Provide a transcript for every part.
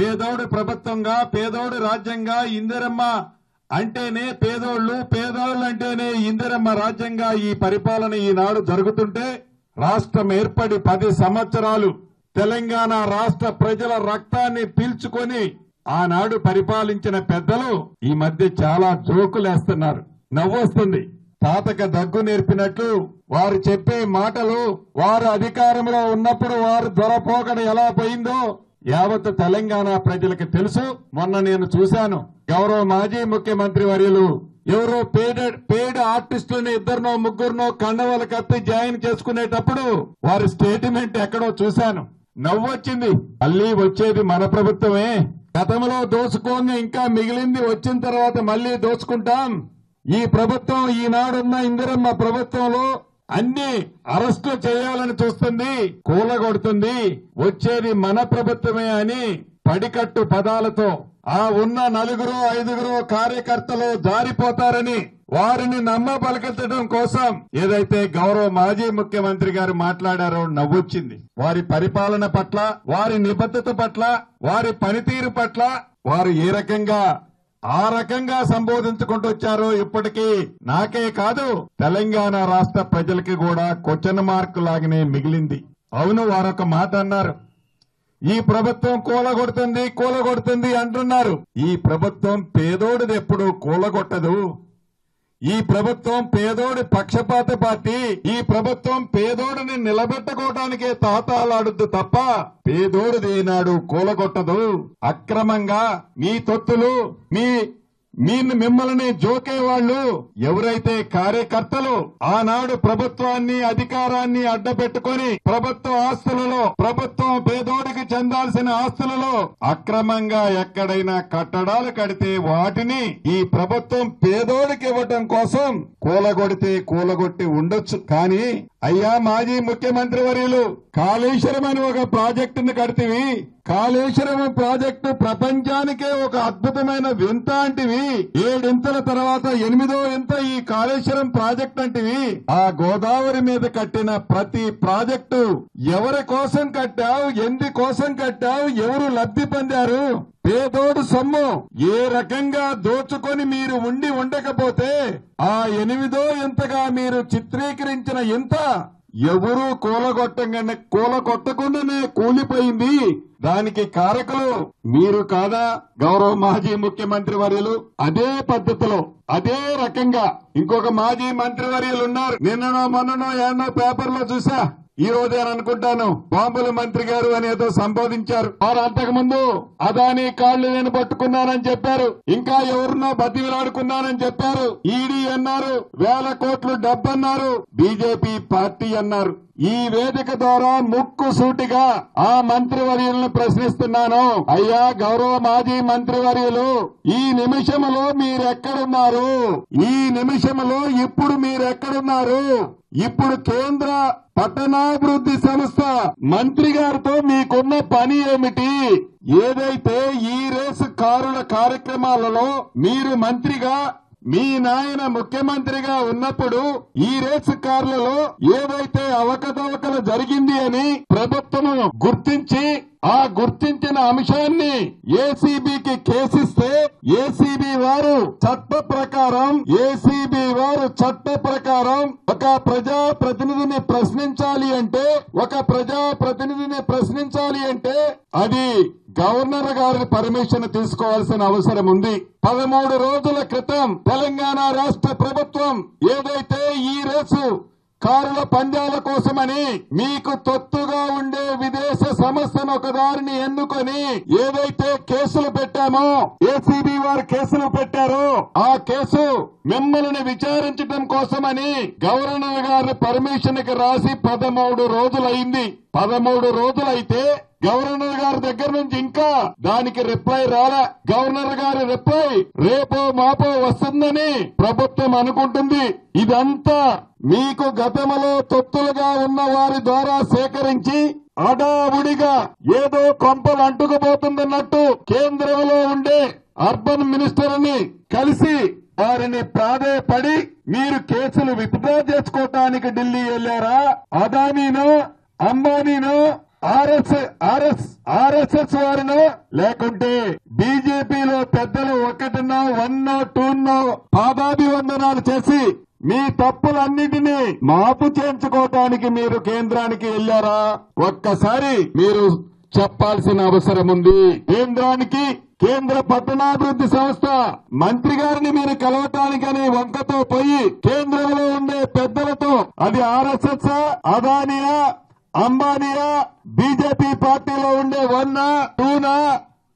పేదోడు ప్రభుత్వంగా పేదోడు రాజ్యంగా ఇందిరమ్మ అంటేనే పేదోళ్ళు పేదోళ్ళు అంటేనే ఇందిరమ్మ రాజ్యంగా ఈ పరిపాలన ఈనాడు జరుగుతుంటే రాష్ట్రం ఏర్పడి పది సంవత్సరాలు తెలంగాణ రాష్ట్ర ప్రజల రక్తాన్ని పీల్చుకొని ఆనాడు పరిపాలించిన పెద్దలు ఈ మధ్య చాలా జోకులేస్తున్నారు. నవ్వొస్తుంది. తాతక దగ్గు నేర్పినట్లు వారు చెప్పే మాటలు వారు అధికారంలో ఉన్నప్పుడు వారు దొరపోకడ ఎలా పోయిందో యావత్ తెలంగాణ ప్రజలకు తెలుసు. మొన్న నేను చూశాను. గౌరవ మాజీ ముఖ్యమంత్రి వర్యులు ఎవరో పేడ పేడ ఆర్టిస్టులని ఇద్దరినో ముగ్గురునో కండవల కత్తి జాయిన్ చేసుకునేటప్పుడు వారి స్టేట్మెంట్ ఎక్కడో చూశాను. నవ్వొచ్చింది. మళ్ళీ వచ్చేది మన ప్రభుత్వమే. గతంలో దోచుకోంగా ఇంకా మిగిలింది వచ్చిన తర్వాత మళ్ళీ దోచుకుంటాం ఈ ప్రభుత్వం ఈనాడున్న ఇందిరమ్మ ప్రభుత్వంలో అన్ని అరెస్టు చేయాలని చూస్తుంది కూలగొడుతుంది. వచ్చేది మన ప్రభుత్వమే అని పడికట్టు పదాలతో ఆ ఉన్న నలుగురు ఐదుగురు కార్యకర్తలు జారిపోతారని వారిని నమ్మ పలకించడం కోసం ఏదైతే గౌరవ మాజీ ముఖ్యమంత్రి గారు మాట్లాడారో నవ్వొచ్చింది. వారి పరిపాలన పట్ల వారి నిబద్ధత పట్ల వారి పనితీరు పట్ల వారు ఏ రకంగా ఆ రకంగా సంబోధించుకుంటూ వచ్చారు ఇప్పటికీ నాకే కాదు. తెలంగాణ రాష్ట్ర ప్రజలకి కూడా క్వశ్చన్ మార్క్ లాగానే మిగిలింది. అవును వారొక మాట అన్నారు. ఈ ప్రభుత్వం కూలగొడుతుంది కూలగొడుతుంది అంటున్నారు. ఈ ప్రభుత్వం పేదోడిది ఎప్పుడు కూలగొట్టదు. ఈ ప్రభుత్వం పేదోడి పక్షపాత పార్టీ ఈ ప్రభుత్వం పేదోడిని నిలబెట్టుకోవడానికే తాతాలాడుద్దు తప్ప పేదోడిది నాడు కూలగొట్టదు. అక్రమంగా మీ తొత్తులు మీ మీ మిమ్మల్ని జోకే వాళ్ళు ఎవరైతే కార్యకర్తలు ఆనాడు ప్రభుత్వాన్ని అధికారాన్ని అడ్డపెట్టుకొని ప్రభుత్వ ఆస్తులలో ప్రభుత్వం పేదోడికి చెందాల్సిన ఆస్తులలో అక్రమంగా ఎక్కడైనా కట్టడాలు కడితే వాటిని ఈ ప్రభుత్వం పేదోడికి ఇవ్వటం కోసం కూలగొడితే కూలగొట్టి ఉండొచ్చు. కానీ అయ్యా మాజీ ముఖ్యమంత్రి వర్యులు కాళేశ్వరం అని ఒక ప్రాజెక్టును కడితివి. కాళేశ్వరం ప్రాజెక్టు ప్రపంచానికే ఒక అద్భుతమైన వింత అంటివి. ఏడింతల తర్వాత ఎనిమిదో వింత ఈ కాళేశ్వరం ప్రాజెక్ట్ అంటివి. ఆ గోదావరి మీద కట్టిన ప్రతి ప్రాజెక్టు ఎవరి కోసం కట్టావు ఎందు కోసం కట్టావు ఎవరు లబ్ధి పొందారు? పేదోడు సొమ్ము. ఏ రకంగా దోచుకొని మీరు ఉండి ఉండకపోతే ఆ ఎనిమిదో ఇంతగా మీరు చిత్రీకరించిన ఇంత ఎవరు కూలగొట్టంగానే కూలగొట్టకుండానే కూలిపోయింది. దానికి కారకులు మీరు కాదా? గౌరవ మాజీ ముఖ్యమంత్రి వర్యులు అదే పద్ధతిలో అదే రకంగా. ఇంకొక మాజీ మంత్రి వర్యులు ఉన్నారు. నిన్ననో మొన్ననో ఏమో పేపర్లో చూసా. ఈ రోజే అనుకుంటాను. బాంబుల మంత్రి గారు అనేదో సంబోధించారు. వారు అంతకుముందు అదాని కాళ్ళు నేను పట్టుకున్నానని చెప్పారు. ఇంకా ఎవరినో బతివిలాడుకున్నానని చెప్పారు. ఈడీ అన్నారు వేల కోట్లు డబ్బన్నారు బీజేపీ పార్టీ అన్నారు. ఈ వేదిక ద్వారా ముక్కు సూటిగా ఆ మంత్రివర్యులను ప్రశ్నిస్తున్నాను. అయ్యా గౌరవ మాజీ మంత్రివర్యులు ఈ నిమిషములో మీరెక్కడున్నారు? ఈ నిమిషములో ఇప్పుడు మీరెక్కడున్నారు? ఇప్పుడు కేంద్ర పట్టణాభివృద్ధి సంస్థ మంత్రి గారితో మీకున్న పని ఏమిటి? ఏదైతే ఈ రేసు కారుల కార్యక్రమాలలో మీరు మంత్రిగా మీ నాయన ముఖ్యమంత్రిగా ఉన్నప్పుడు ఈ రేస్ కార్లలో ఏవైతే అవకతవకలు జరిగింది అని ప్రభుత్వము గుర్తించి ఆ గుర్తించిన అంశాన్ని ఏసీబీకి కేసిస్తే ఏసీబీ వారు చట్ట ప్రకారం ఏసీబీ వారు చట్ట ప్రకారం ఒక ప్రజా ప్రతినిధిని ప్రశ్నించాలి అంటే ఒక ప్రజా అది గవర్నర్ గారి పర్మిషన్ తీసుకోవాల్సిన అవసరం ఉంది. పదమూడు రోజుల క్రితం తెలంగాణ రాష్ట్ర ప్రభుత్వం ఏదైతే ఈ రేసు కారుల పందాల కోసమని మీకు తొత్తుగా ఉండే విదేశ సంస్థను ఒకదారిని ఎన్నుకొని ఏదైతే కేసులు పెట్టామో ఏసీబీ వారు కేసులు పెట్టారో ఆ కేసు మిమ్మల్ని విచారించడం కోసమని గవర్నర్ గారి పర్మిషన్కి రాసి పదమూడు రోజులైంది. పదమూడు రోజులైతే గవర్నర్ గారి దగ్గర నుంచి ఇంకా దానికి రిప్లై రాలే. గవర్నర్ గారి రిప్లై రేపో మాపో వస్తుందని ప్రభుత్వం అనుకుంటుంది. ఇదంతా మీకు గతంలో తొత్తులుగా ఉన్న వారి ద్వారా సేకరించి అడావుడిగా ఏదో కొంపలు అంటుకుపోతుందన్నట్టు కేంద్రంలో ఉండే అర్బన్ మినిస్టర్ని కలిసి వారిని ప్రాధేయపడి మీరు కేసులు విత్డ్రా చేసుకోవటానికి ఢిల్లీ వెళ్ళారా అదానీనో అంబానీనో ఆర్ఎస్ ఆర్ఎస్ ఆర్ఎస్ఎస్ వారినో లేకుంటే బీజేపీలో పెద్దలు ఒకటినో వన్నో టూనో పాదాభివందనాలు చేసి మీ తప్పులన్నిటినీ మాపు చేయించుకోవటానికి మీరు కేంద్రానికి వెళ్ళారా? ఒక్కసారి మీరు చెప్పాల్సిన అవసరం ఉంది. కేంద్రానికి కేంద్ర పట్టణాభివృద్ధి సంస్థ మంత్రి గారిని మీరు కలవటానికని వంకతో పోయి కేంద్రంలో ఉండే పెద్దలతో అది ఆర్ఎస్ఎస్ అదానియా అంబానియా బీజేపీ పార్టీలో ఉండే వన్నా టూనా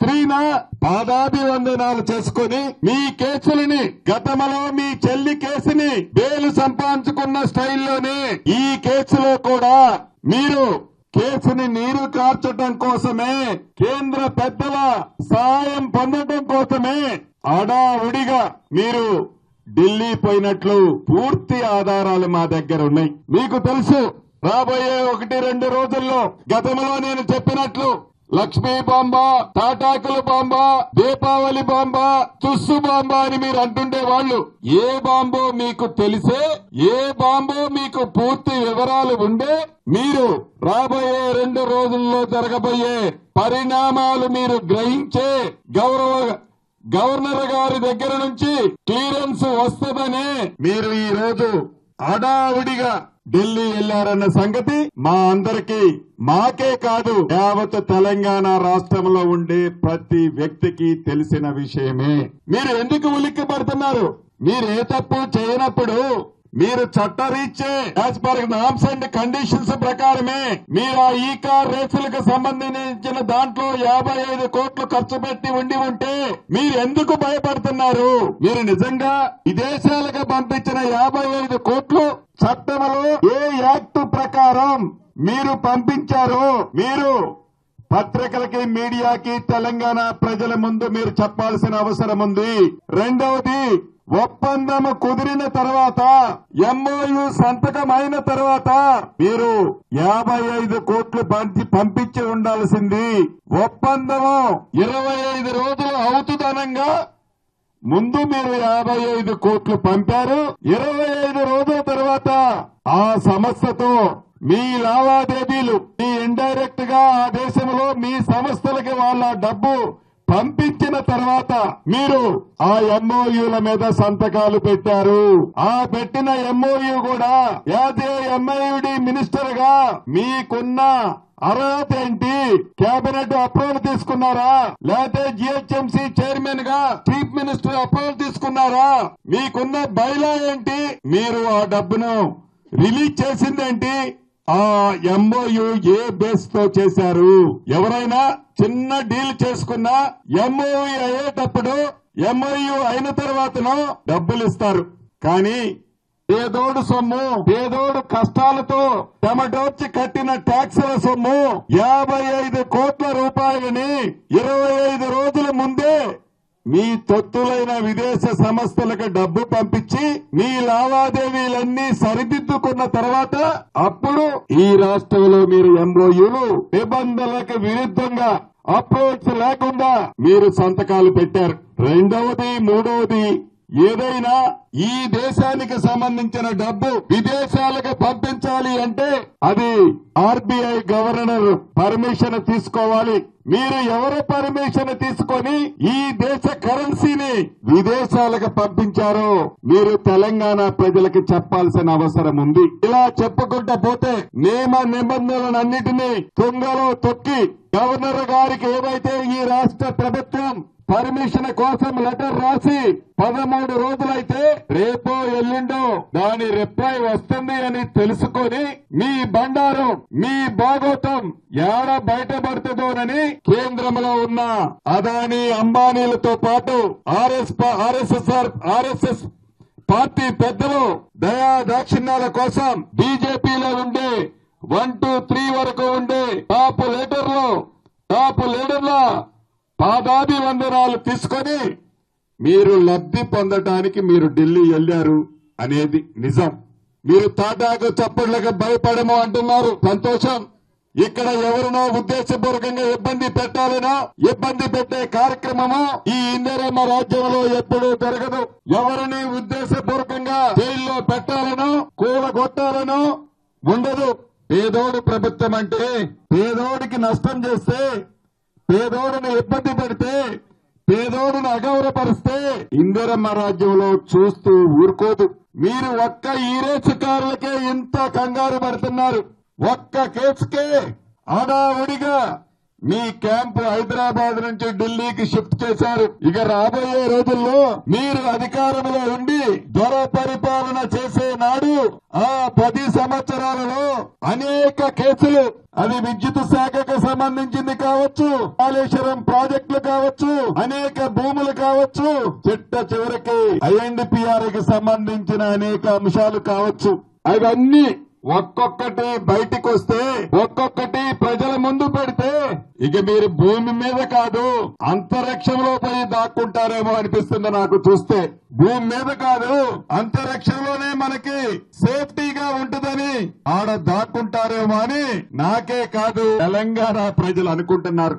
త్రీనా పాదాభివందనాలు చేసుకుని మీ కేసులని గతంలో మీ చెల్లి కేసుని బేలు సంపాదించుకున్న స్టైల్లోనే ఈ కేసులో కూడా మీరు కేసుని నీరు కార్చడం కోసమే కేంద్ర పెద్దల సాయం పొందడం కోసమే అడావుడిగా మీరు ఢిల్లీ పోయినట్లు పూర్తి ఆధారాలు మా దగ్గర ఉన్నాయి. మీకు తెలుసు రాబోయే ఒకటి రెండు రోజుల్లో గతంలో నేను చెప్పినట్లు లక్ష్మీ బాంబ తాటాకుల బాంబ దీపావళి బాంబ తుస్సు బాంబ అని మీరు అంటుండే వాళ్ళు ఏ బాంబో మీకు తెలిసే ఏ బాంబో మీకు పూర్తి వివరాలు ఉండే మీరు రాబోయే రెండు రోజుల్లో జరగబోయే పరిణామాలు మీరు గ్రహించే గౌరవ గవర్నర్ గారి దగ్గర నుంచి క్లియరెన్స్ వస్తుందనే మీరు ఈ రోజు అడావుడిగా ఢిల్లీ వెళ్ళారన్న సంగతి మా అందరికీ మాకే కాదు యావత్ తెలంగాణ రాష్ట్రంలో ఉండే ప్రతి వ్యక్తికి తెలిసిన విషయమే. మీరు ఎందుకు ఉలిక్కి పడుతున్నారు మీరు ఏ తప్పు చేయనప్పుడు మీరు చట్టరీత్యే as per norms and conditions ప్రకారమే మీరు ఆ ఈ కార్ రేసులకు సంబంధించిన దాంట్లో యాభై ఐదు కోట్లు ఖర్చు పెట్టి ఉండి ఉంటే మీరు ఎందుకు భయపడుతున్నారు? మీరు నిజంగా విదేశాలకు పంపించిన యాభై ఐదు కోట్లు చట్టంలో ఏ యాక్ట్ ప్రకారం మీరు పంపించారు మీరు పత్రికలకి మీడియాకి తెలంగాణ ప్రజల ముందు మీరు చెప్పాల్సిన అవసరం ఉంది. రెండవది ఒప్పందము కుదిరిన తర్వాత ఎంఓయు సంతకం అయిన తర్వాత మీరు యాభై ఐదు కోట్లు పంపించి ఉండాల్సింది. ఒప్పందము ఇరవై ఐదు రోజులు అవుతుందనంగా ముందు మీరు యాభై ఐదు కోట్లు పంపారు. ఇరవై ఐదు రోజుల తర్వాత ఆ సంస్థతో మీ లావాదేవీలు మీ ఇండైరెక్ట్గా ఆ దేశంలో మీ సంస్థలకి వాళ్ళ డబ్బు పంపించిన తర్వాత మీరు ఆ ఎంఓయూల మీద సంతకాలు పెట్టారు. ఆ పెట్టిన ఎంఓయూ కూడా యాదే ఎంఐయుడి మినిస్టర్గా మీకున్న అర్హత ఏంటి? కేబినెట్ అప్రూవల్ తీసుకున్నారా? లేకపోతే జిహెచ్ఎంసీ చైర్మన్గా చీఫ్ మినిస్టర్ అప్రూవల్ తీసుకున్నారా? మీకున్న బైలా ఏంటి? మీరు ఆ డబ్బును రిలీజ్ చేసిందేంటి? ఆ ఎంఓయు ఏ బేస్తో చేశారు? ఎవరైనా చిన్న డీల్ చేసుకున్నా ఎంఓయు అయ్యేటప్పుడు ఎంఓయు అయిన తర్వాతను డబ్బులు ఇస్తారు. కానీ పేదోడు సొమ్ము పేదోడు కష్టాలతో చెమటోర్చి కట్టిన ట్యాక్సుల సొమ్ము యాభై ఐదు కోట్ల రూపాయలని ఇరవై ఐదు రోజుల ముందే మీ తొత్తులైన విదేశ సంస్థలకు డబ్బు పంపించి మీ లావాదేవీలన్నీ సరిదిద్దుకున్న తర్వాత అప్పుడు ఈ రాష్ట్రంలో మీరు ఎంఓయూలు నిబంధనలకు విరుద్ధంగా అప్రోచ్ లేకుండా మీరు సంతకాలు పెట్టారు. రెండవది మూడవది ఏదైనా ఈ దేశానికి సంబంధించిన డబ్బు విదేశాలకు పంపించాలి అంటే అది ఆర్బీఐ గవర్నర్ పర్మిషన్ తీసుకోవాలి. మీరు ఎవరు పర్మిషన్ తీసుకొని ఈ దేశ కరెన్సీని విదేశాలకు పంపించారో మీరు తెలంగాణ ప్రజలకు చెప్పాల్సిన అవసరం ఉంది. ఇలా చెప్పుకుంటా పోతే నియమ నిబంధనలన్నిటినీ తుంగలో తొక్కి గవర్నర్ గారికి ఏవైతే ఈ రాష్ట్ర ప్రభుత్వం పర్మిషన్ కోసం లెటర్ రాసి పదమూడు రోజులైతే రేపో ఎల్లుండో దాని రిప్లై వస్తుంది అని తెలుసుకొని మీ బండారం మీ బాగోతం ఏడ బయటపడుతుందోనని కేంద్రంలో ఉన్న అదానీ అంబానీలతో పాటు ఆర్ఎస్ ఆర్ఎస్ఎస్ఆర్ ఆర్ఎస్ఎస్ పార్టీ పెద్దలు దయా దాక్షిణ్యాల కోసం బీజేపీలో ఉండే వన్ టూ త్రీ వరకు ఉండే టాప్ లీడర్లు టాప్ లీడర్ల పాదాభివందనాలు తీసుకొని మీరు లబ్ధి పొందటానికి మీరు ఢిల్లీ వెళ్ళారు అనేది నిజం. మీరు తాటాకు చప్పట్లకు భయపడము అంటున్నారు. సంతోషం. ఇక్కడ ఎవరినో ఉద్దేశపూర్వకంగా ఇబ్బంది పెట్టాలనో? ఇబ్బంది పెట్టే కార్యక్రమము? ఈ ఇందిరమ్మ రాజ్యంలో ఎప్పుడూ జరగదు. ఎవరిని ఉద్దేశపూర్వకంగా జైల్లో పెట్టాలనో? కూలగొట్టాలనో ఉండదు. పేదోడు ప్రభుత్వం అంటే పేదోడికి నష్టం చేస్తే పేదోడిని ఇబ్బంది పెడితే పేదోడిని అగౌరవపరిస్తే ఇందిరమ్మ రాజ్యంలో చూస్తూ ఊరుకోదు. మీరు ఒక్క ఈరేచుకారులకే ఇంత కంగారు పడుతున్నారు. ఒక్క కేసుకే అడావుడిగా మీ క్యాంపు హైదరాబాద్ నుంచి ఢిల్లీకి షిఫ్ట్ చేశారు. ఇక రాబోయే రోజుల్లో మీరు అధికారంలో ఉండి దొర పరిపాలన చేసే నాడు ఆ పది సంవత్సరాలలో అనేక కేసులు అది విద్యుత్ శాఖకు సంబంధించింది కావచ్చు కాళేశ్వరం ప్రాజెక్టులు కావచ్చు అనేక భూములు కావచ్చు చిట్ట చివరికి ఐఎన్డిపిఆర్కి సంబంధించిన అనేక అంశాలు కావచ్చు. అవన్నీ ఒక్కొక్కటి బయటికి వస్తే ఒక్కొక్కటి ఇక మీరు భూమి మీద కాదు అంతరిక్షంలో పోయి దాక్కుంటారేమో అనిపిస్తుంది నాకు చూస్తే. భూమి మీద కాదు అంతరిక్షంలోనే మనకి సేఫ్టీగా ఉంటుందని ఆడ దాక్కుంటారేమో అని నాకే కాదు తెలంగాణ ప్రజలు అనుకుంటున్నారు.